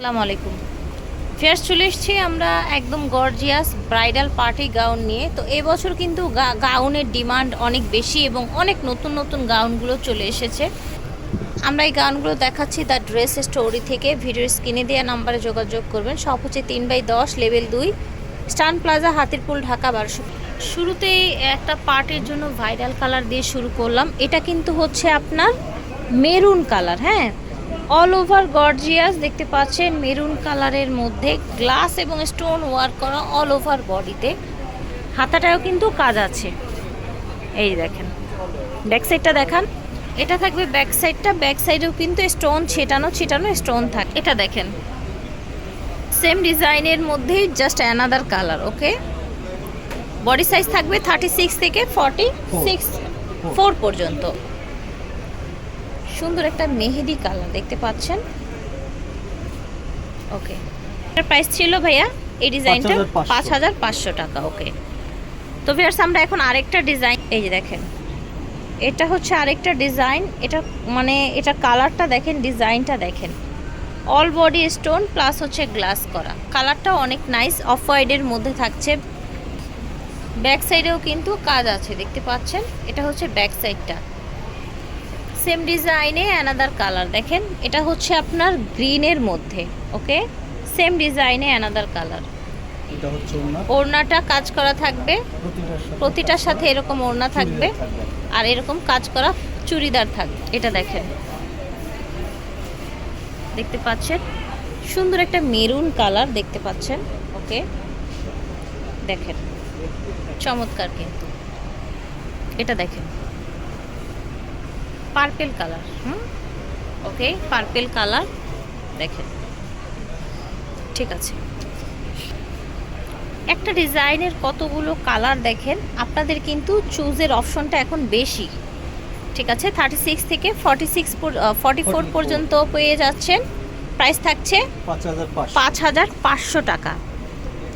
আসসালামু আলাইকুম ফেয়ার্স চলে এসেছি আমরা একদম গর্জিয়াস ব্রাইডাল পার্টি গাউন নিয়ে। তো এবছর কিন্তু গাউনের ডিমান্ড অনেক বেশি এবং অনেক নতুন নতুন গাউনগুলো চলে এসেছে। আমরা এই গাউনগুলো দেখাচ্ছি দ্য ড্রেস স্টোরি থেকে। ভিডিওর স্ক্রিনে দেওয়া নাম্বারে যোগাযোগ করবেন। সব হচ্ছে তিন বাই দশ, লেভেল দুই, স্টান প্লাজা, হাতিরপুল, ঢাকা বারোশো। শুরুতেই একটা পার্টির জন্য ভাইরাল কালার দিয়ে শুরু করলাম। এটা কিন্তু হচ্ছে আপনার মেরুন কালার হ্যাঁ? অল ওভার গর্জিয়াস দেখতে পাচ্ছেন মেরুন কালারের মধ্যে গ্লাস এবং স্টোন ওয়ার্ক করা অল ওভার বডিতে হাতাটাও কিন্তু কাজ আছে। এই দেখেন। ব্যাক সাইডটা দেখান। এটা থাকবে ব্যাক সাইডটা ব্যাক সাইডেও কিন্তু স্টোন ছেটানো ছেটানো স্টোন থাকে। এটা দেখেন। সেম ডিজাইনের মধ্যেই just another colour okay body size থাকবে থার্টি সিক্স থেকে ফর্টি সিক্স ফোর পর্যন্ত। সুন্দর একটা মেহেদি কালার দেখতে পাচ্ছেন? ওকে এটার প্রাইস ছিল ভাইয়া এই ডিজাইনটা 5,500 পাঁচ হাজার পাঁচশো টাকা ওকে তো ভিয়ার্স আমরা এখন আরেকটা ডিজাইন এই যে দেখেন। এটা হচ্ছে আরেকটা ডিজাইন এটা মানে এটা কালারটা দেখেন ডিজাইনটা দেখেন। অল বডি স্টোন প্লাস হচ্ছে গ্লাস করা। কালারটা অনেক নাইস অফ হোয়াইটের মধ্যে থাকছে। ব্যাক সাইডেও কিন্তু কাজ আছে দেখতে পাচ্ছেন? এটা হচ্ছে ব্যাক সাইডটা সেম ডিজাইনে অ্যানাদার কালার দেখেন এটা হচ্ছে আপনার গ্রিনের মধ্যে ওকে? সেম ডিজাইনে অ্যানাদার কালার ওড়নাটা কাজ করা থাকবে। প্রতিটার সাথে এরকম ওড়না থাকবে। আর এরকম কাজ করা চুড়িদার থাকবে। এটা দেখেন। দেখতে পাচ্ছেন? সুন্দর একটা মেরুন কালার দেখতে পাচ্ছেন ওকে? দেখেন চমৎকার কিন্তু। এটা দেখেন। Purple colour hmm? Okay purple colour দেখেন। ঠিক আছে। একটা ডিজাইনের কতগুলো কালার দেখেন আপনাদের কিন্তু চুজের অপশনটা এখন বেশি। ঠিক আছে থার্টি সিক্স থেকে ফর্টি সিক্স ফর্টি ফোর পর্যন্ত পেয়ে যাচ্ছেন। প্রাইস থাকছে পাঁচ হাজার পাঁচশো। টাকা।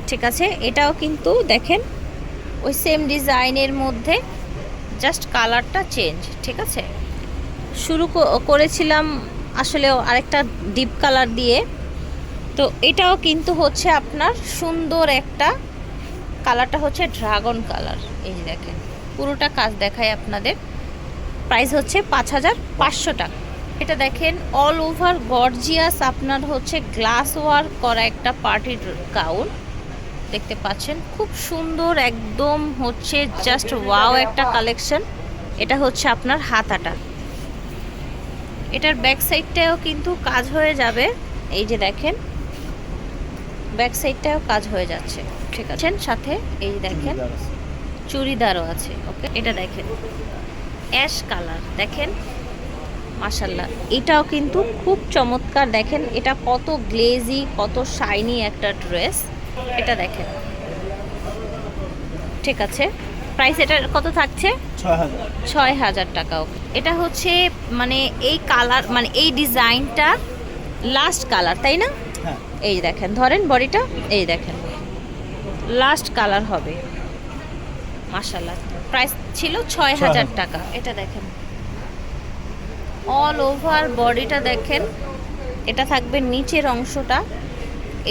ঠিক আছে এটাও কিন্তু দেখেন ওই সেম ডিজাইনের মধ্যে জাস্ট কালারটা চেঞ্জ ঠিক আছে? শুরু করেছিলাম আসলে আরেকটা ডিপ কালার দিয়ে। তো এটাও কিন্তু হচ্ছে আপনার সুন্দর একটা কালারটা হচ্ছে ড্রাগন কালার এই দেখেন, পুরোটা কাজ দেখায় আপনাদের। প্রাইস হচ্ছে পাঁচ হাজার পাঁচশো টাকা। এটা দেখেন অল ওভার গর্জিয়াস আপনার হচ্ছে গ্লাস ওয়ার্ক করা একটা পার্টির গাউন দেখতে পাচ্ছেন, খুব সুন্দর একদম হচ্ছে জাস্ট ওয়াও একটা কালেকশন এটা হচ্ছে আপনার হাতাটা। এটার ব্যাক সাইডটাও কিন্তু কাজ হয়ে যাবে। এই যে দেখেন ব্যাক সাইডটাও কাজ হয়ে যাচ্ছে। ঠিক আছে? সাথে এই যে দেখেন চুড়িদারও আছে ওকে এটা দেখেন অ্যাশ কালার দেখেন? মাশাল্লাহ এটাও কিন্তু খুব চমৎকার। দেখেন এটা কত গ্লেজি কত শাইনি একটা ড্রেস এটা দেখেন। ঠিক আছে? প্রাইস এটার কত থাকছে? ছয় হাজার ছয় হাজার টাকা ওকে এটা হচ্ছে মানে এই কালার মানে এই ডিজাইনটা লাস্ট কালার তাই না? হ্যাঁ। এই দেখেন ধরেন বডিটা এই দেখেন। লাস্ট কালার হবে। মাশাল্লাহ প্রাইস ছিল ছয় হাজার টাকা। এটা দেখেন। অল ওভার বডিটা দেখেন। এটা থাকবে নিচের অংশটা।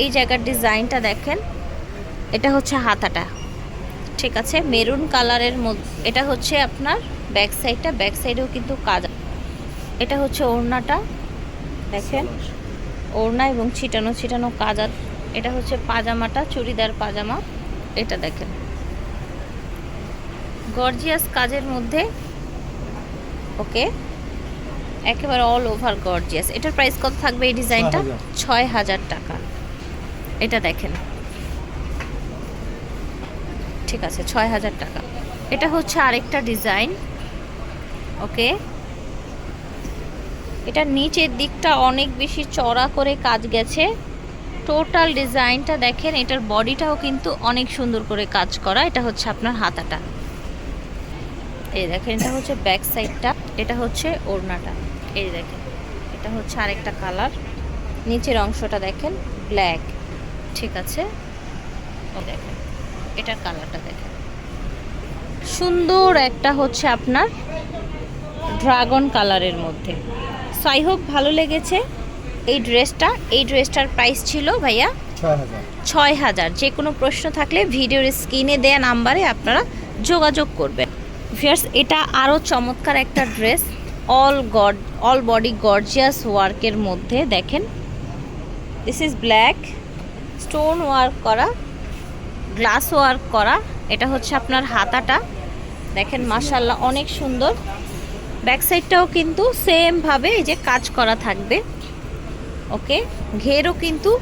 এই জায়গার ডিজাইনটা দেখেন। এটা হচ্ছে হাতাটা। ঠিক আছে মেরুন কালারের মধ্যে এটা হচ্ছে আপনার ব্যাক সাইডটা ব্যাক সাইডেও কিন্তু কাজ এটা হচ্ছে ওড়নাটা দেখেন। ওড়না এবং ছিটানো ছিটানো কাজ এটা হচ্ছে পাজামাটা চুড়িদার পাজামা এটা দেখেন। গর্জিয়াস কাজের মধ্যে ওকে একেবারে অল ওভার গর্জিয়াস এটার প্রাইস কত থাকবে এই ডিজাইনটা? ছয় হাজার টাকা। এটা দেখেন। ঠিক আছে, ছয় হাজার টাকা। এটা হচ্ছে আরেকটা ডিজাইন। ওকে? এটা নিচের দিকটা অনেক বেশি চড়া করে কাজ গেছে। টোটাল ডিজাইনটা দেখেন, এটার বডিটাও কিন্তু অনেক সুন্দর করে কাজ করা। এটা হচ্ছে আপনার হাতাটা। এই দেখেন, এটা হচ্ছে ব্যাক সাইডটা এটা হচ্ছে ওড়নাটা। এই দেখেন, এটা হচ্ছে আরেকটা কালার নিচের অংশটা দেখেন ব্ল্যাক ঠিক আছে? দেখেন। এটার কালারটা দেখেন। সুন্দর একটা হচ্ছে আপনার ড্রাগন কালারের মধ্যে। সো আই হোপ ভালো লেগেছে এই ড্রেসটা। এই ড্রেসটার প্রাইস ছিল ভাইয়া ছয় হাজার। যে কোনো প্রশ্ন থাকলে ভিডিওর স্ক্রিনে দেয়া নাম্বারে আপনারা যোগাযোগ করবেন। ফিয়ার্স এটা আরও চমৎকার একটা dress. All god all body gorgeous ওয়ার্কের মধ্যে দেখেন। This is black stone work করা। গ্লাস ওয়ার্ক করা এটা হচ্ছে আপনার হাতাটা। দেখেন মাশাল্লাহ অনেক সুন্দর। ব্যাক সাইডটাও কিন্তু সেমভাবে এই যে কাজ করা থাকবে। ওকে? ঘেরও কিন্তু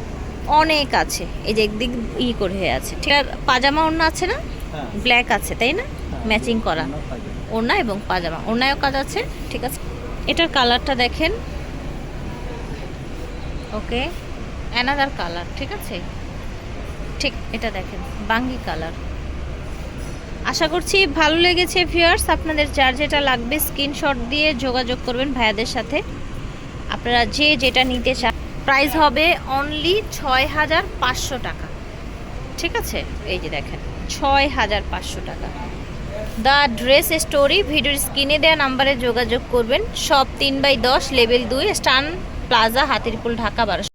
অনেক আছে। এই যে একদিক ই করে হয়ে আছে। ঠিক আছে পাজামা ওড়না আছে না? হ্যাঁ। ব্ল্যাক আছে তাই না? ম্যাচিং করা। ওড়না এবং পাজামা। ওড়নায়ও কাজ আছে ঠিক আছে? এটার কালারটা দেখেন। ওকে? অ্যানাদার কালার ঠিক আছে? ঠিক, এটা দেখেন, বাঙ্গি কালার। আশা করছি ভালো লেগেছে ভিউয়ার্স আপনাদের যার যেটা লাগবে স্ক্রিনশট দিয়ে যোগাযোগ করবেন ভাইয়াদের সাথে। আপনারা যে যেটা নিতে চান প্রাইস হবে অনলি ছয় হাজার পাঁচশো টাকা। ঠিক আছে? এই যে দেখেন, ছয় হাজার পাঁচশো টাকা। দ্য ড্রেস স্টোরি, ভিডিওর স্ক্রিনে দেওয়া নাম্বারে যোগাযোগ করবেন। সব তিন বাই দশ, লেভেল দুই, স্টান প্লাজা, হাতিরপুল, ঢাকা, বারোশো।